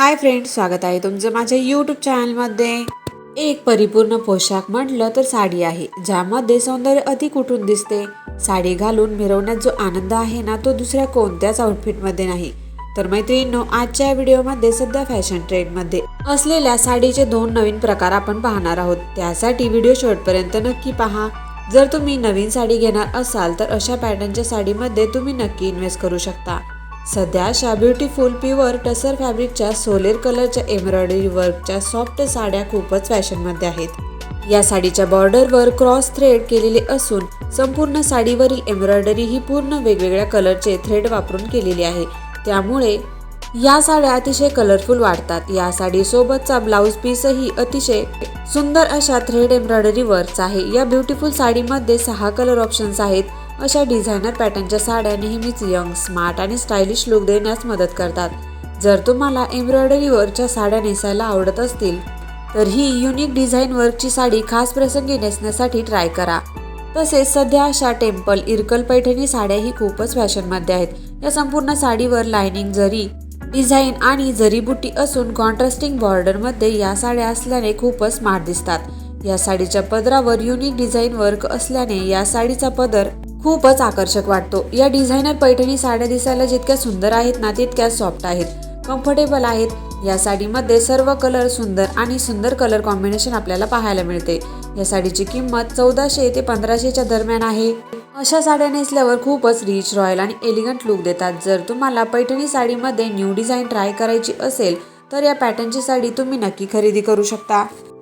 Hi friend स्वागत आहे तुमचं माझ्या यूट्यूब चॅनलमध्ये एक परिपूर्ण पोशाख म्हटलं तर साडी आहे ज्यामध्ये सौंदर्य अति कुठून दिसते. साडी घालून मिरवण्यात जो आनंद आहे ना तो दुसऱ्या कोणत्याच आउटफिटमध्ये नाही. तर मैत्रिणींनो आजच्या व्हिडिओमध्ये सध्या फॅशन ट्रेंडमध्ये असलेल्या साडीचे दोन नवीन प्रकार आपण पाहणार आहोत. त्यासाठी व्हिडिओ शेवटपर्यंत नक्की पहा. जर तुम्ही नवीन साडी घेणार असाल तर अशा पॅटर्नच्या साडीमध्ये तुम्ही नक्की इन्व्हेस्ट करू शकता. सध्या अशा ब्युटीफुल प्युअर टसर फॅब्रिकच्या सोलेर कलरच्या एम्ब्रॉयडरी वर्कच्या सॉफ्ट साड्या खूपच फॅशनमध्ये आहेत. या साडीच्या बॉर्डरवर क्रॉस थ्रेड केलेले असून संपूर्ण साडीवरील एम्ब्रॉयडरी ही पूर्ण वेगवेगळ्या कलरचे थ्रेड वापरून केलेली आहे. त्यामुळे या साड्या अतिशय कलरफुल वाटतात. या साडीसोबतचा ब्लाऊज पीसही अतिशय सुंदर अशा थ्रेड एम्ब्रॉयडरी वर्कचा आहे. या ब्युटिफुल साडीमध्ये सहा कलर ऑप्शन्स आहेत. अशा डिझायनर पॅटर्नच्या साड्या नेहमीच यंग स्मार्ट आणि स्टायलिश लुक देण्यास मदत करतात. जर तुम्हाला एम्ब्रॉयडरीवरच्या साड्या नेसायला आवडत असतील तर ही युनिक डिझाईन वर्कची साडी खास प्रसंगी नेसण्यासाठी ट्राय करा. तसेच सध्या अशा टेम्पल इरकल पैठणी साड्याही खूपच फॅशनमध्ये आहेत. या संपूर्ण साडीवर लाइनिंग जरी डिझाईन आणि जरीबुट्टी असून कॉन्ट्रास्टिंग बॉर्डरमध्ये या साड्या असल्याने खूपच स्मार्ट दिसतात. या साडीच्या पदरावर युनिक डिझाईन वर्क असल्याने या साडीचा पदर खूपच आकर्षक वाटतो. या डिझायनर पैठणी साड्या दिसायला जितक्या सुंदर आहेत ना तितक्या सॉफ्ट आहेत. कम्फर्टेबल आहेत. या साडीमध्ये सर्व कलर सुंदर आणि सुंदर कलर कॉम्बिनेशन आपल्याला पाहायला मिळते. या साडीची किंमत चौदाशे ते पंधराशेच्या दरम्यान आहे. अशा साड्या नेसल्यावर खूपच रिच रॉयल आणि एलिगंट लुक देतात. जर तुम्हाला पैठणी साडीमध्ये न्यू डिझाईन ट्राय करायची असेल तर या पॅटर्नची साडी तुम्ही नक्की खरेदी करू शकता.